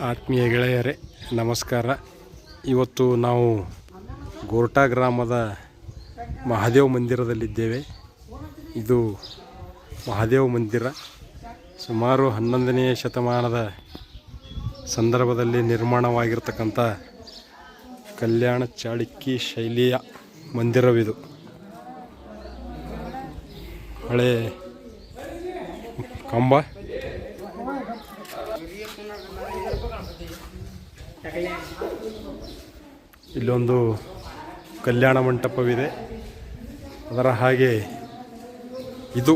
ಆತ್ಮೀಯ ಗೆಳೆಯರೇ, ನಮಸ್ಕಾರ. ಇವತ್ತು ನಾವು ಗೋರ್ಟಾ ಗ್ರಾಮದ ಮಹಾದೇವ ಮಂದಿರದಲ್ಲಿದ್ದೇವೆ. ಇದು ಮಹಾದೇವ ಮಂದಿರ. ಸುಮಾರು ಹನ್ನೊಂದನೆಯ ಶತಮಾನದ ಸಂದರ್ಭದಲ್ಲಿ ನಿರ್ಮಾಣವಾಗಿರ್ತಕ್ಕಂಥ ಕಲ್ಯಾಣ ಚಾಳುಕ್ಯ ಶೈಲಿಯ ಮಂದಿರವಿದು. ಹಳೆ ಕಂಬ. ಇಲ್ಲೊಂದು ಕಲ್ಯಾಣ ಮಂಟಪವಿದೆ. ಅದರ ಹಾಗೆ ಇದು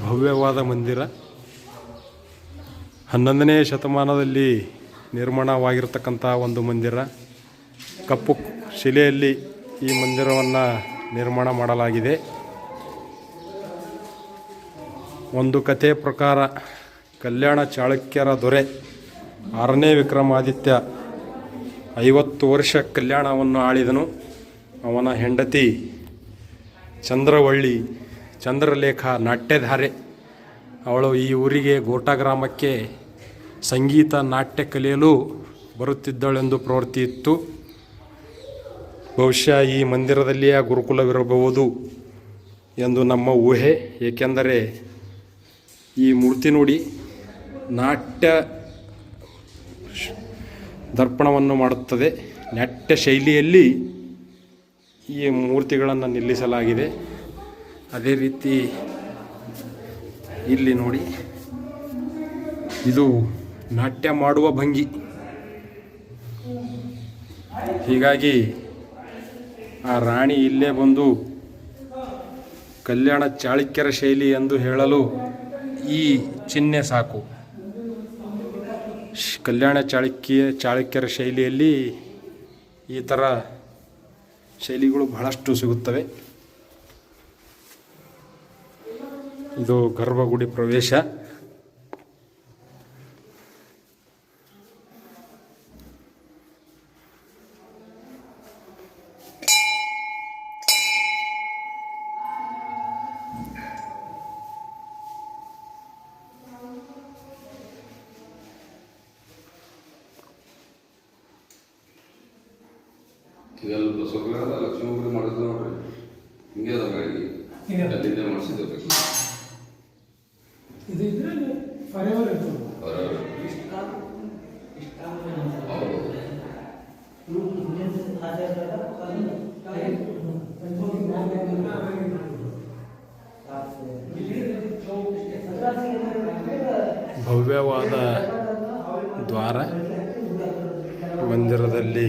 ಭವ್ಯವಾದ ಮಂದಿರ. ಹನ್ನೊಂದನೇ ಶತಮಾನದಲ್ಲಿ ನಿರ್ಮಾಣವಾಗಿರ್ತಕ್ಕಂಥ ಒಂದು ಮಂದಿರ. ಕಪ್ಪು ಶಿಲೆಯಲ್ಲಿ ಈ ಮಂದಿರವನ್ನು ನಿರ್ಮಾಣ ಮಾಡಲಾಗಿದೆ. ಒಂದು ಕಥೆ ಪ್ರಕಾರ ಕಲ್ಯಾಣ ಚಾಳುಕ್ಯರ ದೊರೆ ಆರನೇ ವಿಕ್ರಮಾದಿತ್ಯ ಐವತ್ತು ವರ್ಷ ಕಲ್ಯಾಣವನ್ನು ಆಳಿದನು. ಅವನ ಹೆಂಡತಿ ಚಂದ್ರವಳ್ಳಿ ಚಂದ್ರಲೇಖ ನಾಟ್ಯಧಾರೆ. ಅವಳು ಈ ಊರಿಗೆ ಗೋಟಾ ಗ್ರಾಮಕ್ಕೆ ಸಂಗೀತ ನಾಟ್ಯ ಕಲಿಯಲು ಬರುತ್ತಿದ್ದಳೆಂದು ಪ್ರವೃತ್ತಿ ಇತ್ತು. ಬಹುಶಃ ಈ ಮಂದಿರದಲ್ಲಿಯೇ ಗುರುಕುಲವಿರಬಹುದು ಎಂದು ನಮ್ಮ ಊಹೆ. ಏಕೆಂದರೆ ಈ ಮೂರ್ತಿ ನೋಡಿ ನಾಟ್ಯ ದರ್ಪಣವನ್ನು ಮಾಡುತ್ತದೆ. ನಾಟ್ಯ ಶೈಲಿಯಲ್ಲಿ ಈ ಮೂರ್ತಿಗಳನ್ನು ನಿಲ್ಲಿಸಲಾಗಿದೆ. ಅದೇ ರೀತಿ ಇಲ್ಲಿ ನೋಡಿ. ಇದು ನಾಟ್ಯ ಮಾಡುವ ಭಂಗಿ. ಹೀಗಾಗಿ ಆ ರಾಣಿ ಇಲ್ಲೇ ಬಂದು ಕಲ್ಯಾಣ ಚಾಳುಕ್ಯರ ಶೈಲಿ ಎಂದು ಹೇಳಲು ಈ ಚಿಹ್ನೆ ಸಾಕು. ಕಲ್ಯಾಣ ಚಾಳುಕ್ಯ ಚಾಳುಕ್ಯರ ಶೈಲಿಯಲ್ಲಿ ಈ ಥರ ಶೈಲಿಗಳು ಬಹಳಷ್ಟು ಸಿಗುತ್ತವೆ. ಇದು ಗರ್ಭಗುಡಿ ಪ್ರವೇಶ. ಇದೆಲ್ಲ ಲಕ್ಷ್ಮೀ ಪೂಜೆ ಮಾಡಿದ್ರು ನೋಡ್ರಿ. ಹಿಂಗೆ ಅದ ಗಾಡಿ. ಅಲ್ಲಿಂದ ಮಾಡಿಸಿದ್ದೆ ಇದು ಇದ್ರೆ ಫಾರೆವರ್ ಇರ್ತದೆ. ಹೌದು ಭವ್ಯವಾದ ದ್ವಾರ ಮಂದಿರದಲ್ಲಿ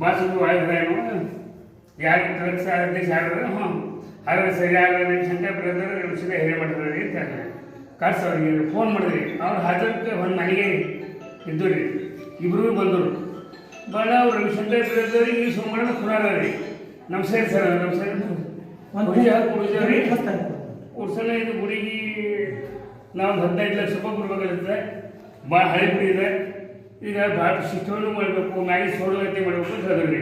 ಬಾಸ್ ಒಳಗೇನು ಯಾರು ಡ್ರಗ್ಸ್ ಆಗುತ್ತೆ ಆಡ್ರೆ ಹ್ಞೂ ಆದರೆ ಸರಿ ಆಗಲ್ಲ ಶಂಕರ್ ಬ್ರದರ್ ಸಲ ಹೇಳಿ ಮಾಡಿದ್ರಿ ಅಂತ ಕಳ್ಸ ಅವ್ರಿಗೆ ಫೋನ್ ಮಾಡಿದ್ರಿ ಅವ್ರು ಹಾಜರಕ್ಕೆ ಒಂದು ಮನೆಗೆ ಇದ್ದು ರೀ ಇಬ್ಬರು ಬಂದರು. ಭಾಳ ಅವ್ರು ರವಿಶಂಕರ್ ಬ್ರದರ್ ಈ ಸೋಮವಾರ ಕುರಾರ ರೀ ನಮಸ್ಕಾರ ಸರ್ ನಮಸ್ಕಾರ ಪೂಜೆ ಉಡ್ಸಲ ಇದು ಗುಡಿಗೆ ನಾವು ಒಂದು ಹದಿನೈದು ಲಕ್ಷ ರೂಪಾಯಿ ಕೊಡ್ಬೇಕಾಗುತ್ತೆ. ಭಾಳ ಹಳೆ ಗುಡಿ ಇದೆ. ಈಗ ಭಾಳ ಶಿಸ್ತವನ್ನು ಮಾಡಬೇಕು ಮ್ಯಾಗಿ ಸೋಡುವಂತೆ ಮಾಡಬೇಕು ಅಂತ ಹೇಳಿದ್ರಿ.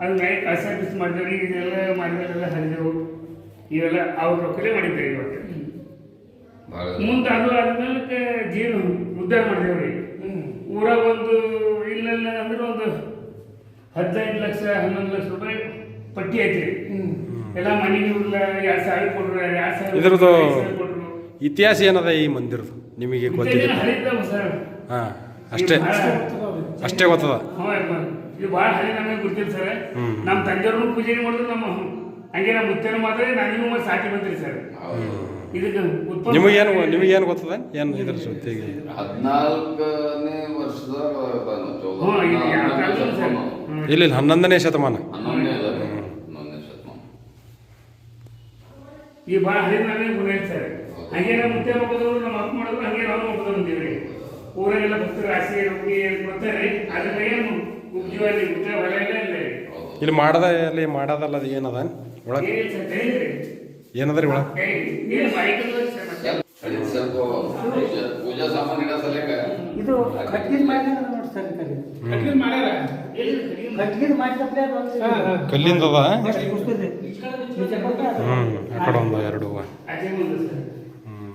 ಅದು ಮ್ಯಾಗಿ ಕಸ ಬಿಸಿ ಮಾಡಿದ್ರಿ ಇದೆಲ್ಲ ಮಾಡಿದ್ರೆಲ್ಲ ಹರಿದೆವು. ಇವೆಲ್ಲ ಅವ್ರ ರೊಕ್ಕಲೇ ಮಾಡಿದ್ದೇವೆ ಇವತ್ತು ಮುಂದೆ ಅದು ಆದ್ಮೇಲೆ ಜೀವನ ಉದ್ಧಾರ ಮಾಡಿದೇವ್ರಿ ಊರಾಗ ಒಂದು ಇಲ್ಲೆಲ್ಲ ಅಂದ್ರೆ ಒಂದು ಹದಿನೈದು ಲಕ್ಷ ಹನ್ನೊಂದು ಲಕ್ಷ ರೂಪಾಯಿ ಪಟ್ಟಿ ಐತ್ರಿ. ಎಲ್ಲ ಮನೆ ಇಲ್ಲ ಎರಡು ಸಾವಿರ ಕೊಟ್ರು ಎರಡು ಸಾವಿರ ಇದ್ರದ್ದು ಇತಿಹಾಸ ಏನದ ಈ ಮಂದಿರದು ನಿಮಗೆ ಗೊತ್ತಿದೆ. ಸರ್ ಹಾಂ. ಅಷ್ಟೇ. ಅಷ್ಟೇ ಗೊತ್ತದ. ಇದು ಭಾಳ ಹಳೆ ನಮಗೆ ಗೊತ್ತಿಲ್ಲ ಸರ್. ನಮ್ಮ ತಂದೆಯವ್ರನ್ನು ಪೂಜೆ ಮಾಡಿದ್ರು ನಮ್ಮ ಹಂಗೆ ನಮ್ಮ ಮುತ್ತೇನ ಮಾತ್ರ ನನಗೂ ಮತ್ತೆ ಸಾಕಿ ಬಂದ್ರಿ ಸರ್. ಇದಕ್ಕೆ ನಿಮಗೇನು ನಿಮಗೇನು ಗೊತ್ತದ? ಏನು ಇದ್ರ ಜೊತೆಗೆ? ಹದಿನಾಲ್ಕನೇ ವರ್ಷದ ಇಲ್ಲ ಇಲ್ಲ ಹನ್ನೊಂದನೇ ಶತಮಾನ. ಈ ಭಾಳ ಹಳೆ ನಮಗೆ ಗುಣ ಸರ್. ಹಂಗೆ ನಮ್ಮ ಮುತ್ತೆ ಮಕ್ಕಳು ನಮ್ಮ ಅಪ್ಪ ಮಾಡಿದ್ರು ಹಂಗೆ ನಾವು ಮಕ್ಕಳು ಅಂತೀವ್ರಿ ಊರಾಗೆಲ್ಲ ಭಕ್ತರು ಹಾಸಿಗೆ ಹೋಗಿ ಬರ್ತಾರೆ ಅದ್ರ ಏನು ಉದ್ಯೋಗ ಇಲ್ಲ ಇಲ್ಲಿ ಮಾಡದ ಅಲ್ಲಿ ಮಾಡೋದಲ್ಲ ಅದು ಏನದ? ಒಳಗ? ಏನದ ರೀ ಒಳಗ? ಪೂಜಾ ಸಾಮಾನು ಇಡೋ ಸಲಕ ಇದು ಕಟ್ಗಿದ್ ಮಾಡಿದ್ರೆ ನೋಡಿ ಸರ್ ಕಲಿ ಕಟ್ಗೆ ಮಾಡ್ಯಾರ? ಎಲ್ಲಿ ಕಡಿಮೆ ಕಟ್ಗಿದ್ ಮಾಡಿದಪ್ಲೆ ಅದು ಒಂದು ಹಾ, ಹಾ. ಕಲ್ಲಿಂದದ? ಎಷ್ಟು ಕುಸ್ತದೆ ನಿಜ ಕೊಟ್ಟ ಅದು. ಹ್ಞೂ ಆ ಕಡೆ ಒಂದು ಎರಡು ಆಚೆ ಮುಂದೆ ಸರ್ ಹ್ಞೂ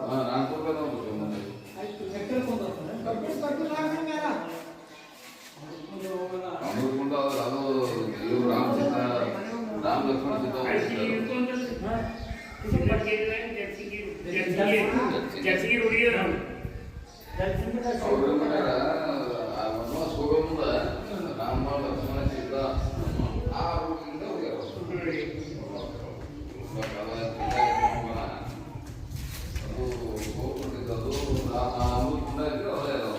ಹಾ ನಾನು ತಗೋದು ಮುಂದೆ ಅಮೃತಕುಂಡ ಅದು ಇವರು ರಾಮ ಸೀತಾ ರಾಮ ಲಕ್ಷ್ಮಣ ಸೀತಾ ಅವ್ರ ಆ ವನವಾಸ ಹೋಗೋ ಮುಂದ ರಾಮ ಲಕ್ಷ್ಮಣ ಸೀತಾ ಆ ರೂಟಿಂದ ಹೋಗ್ಯಾರ ಅದು ಹೋಗ್ಬಿಟ್ಟಿದ್ದು ಅದು ಆ- ಆ ಅಮೃತಕುಂಡ ಇದ್ರೆ ಅವರೇ ಅದಾವ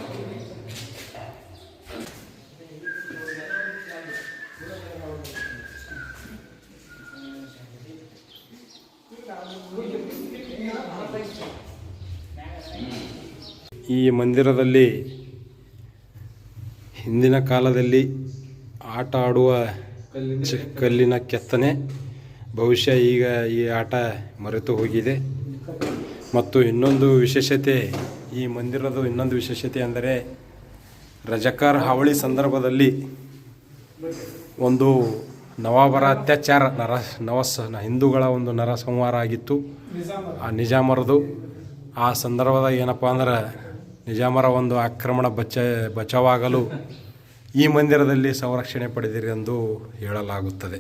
ಈ ಮಂದಿರದಲ್ಲಿ ಹಿಂದಿನ ಕಾಲದಲ್ಲಿ ಆಟ ಆಡುವ ಕಲ್ಲಿನ ಕೆತ್ತನೆ ಬಹುಶಃ ಈಗ ಈ ಆಟ ಮರೆತು ಹೋಗಿದೆ. ಮತ್ತು ಇನ್ನೊಂದು ವಿಶೇಷತೆ, ಈ ಮಂದಿರದ ಇನ್ನೊಂದು ವಿಶೇಷತೆ ಅಂದರೆ ರಜಕಾರ ಹಾವಳಿ ಸಂದರ್ಭದಲ್ಲಿ ಒಂದು ನವಾಬರ ಅತ್ಯಾಚಾರ ನರ ನವಸ, ಹಿಂದೂಗಳ ಒಂದು ನರಸಂಹಾರ ಆಗಿತ್ತು. ಆ ನಿಜಾಮರದು. ಆ ಸಂದರ್ಭದಾಗ ಏನಪ್ಪ ಅಂದ್ರೆ ನಿಜಾಮರ ಒಂದು ಆಕ್ರಮಣ ಬಚ್ಚ ಬಚಾವಾಗಲು ಈ ಮಂದಿರದಲ್ಲಿ ಸಂರಕ್ಷಣೆ ಪಡೆದಿರಿ ಎಂದು ಹೇಳಲಾಗುತ್ತದೆ.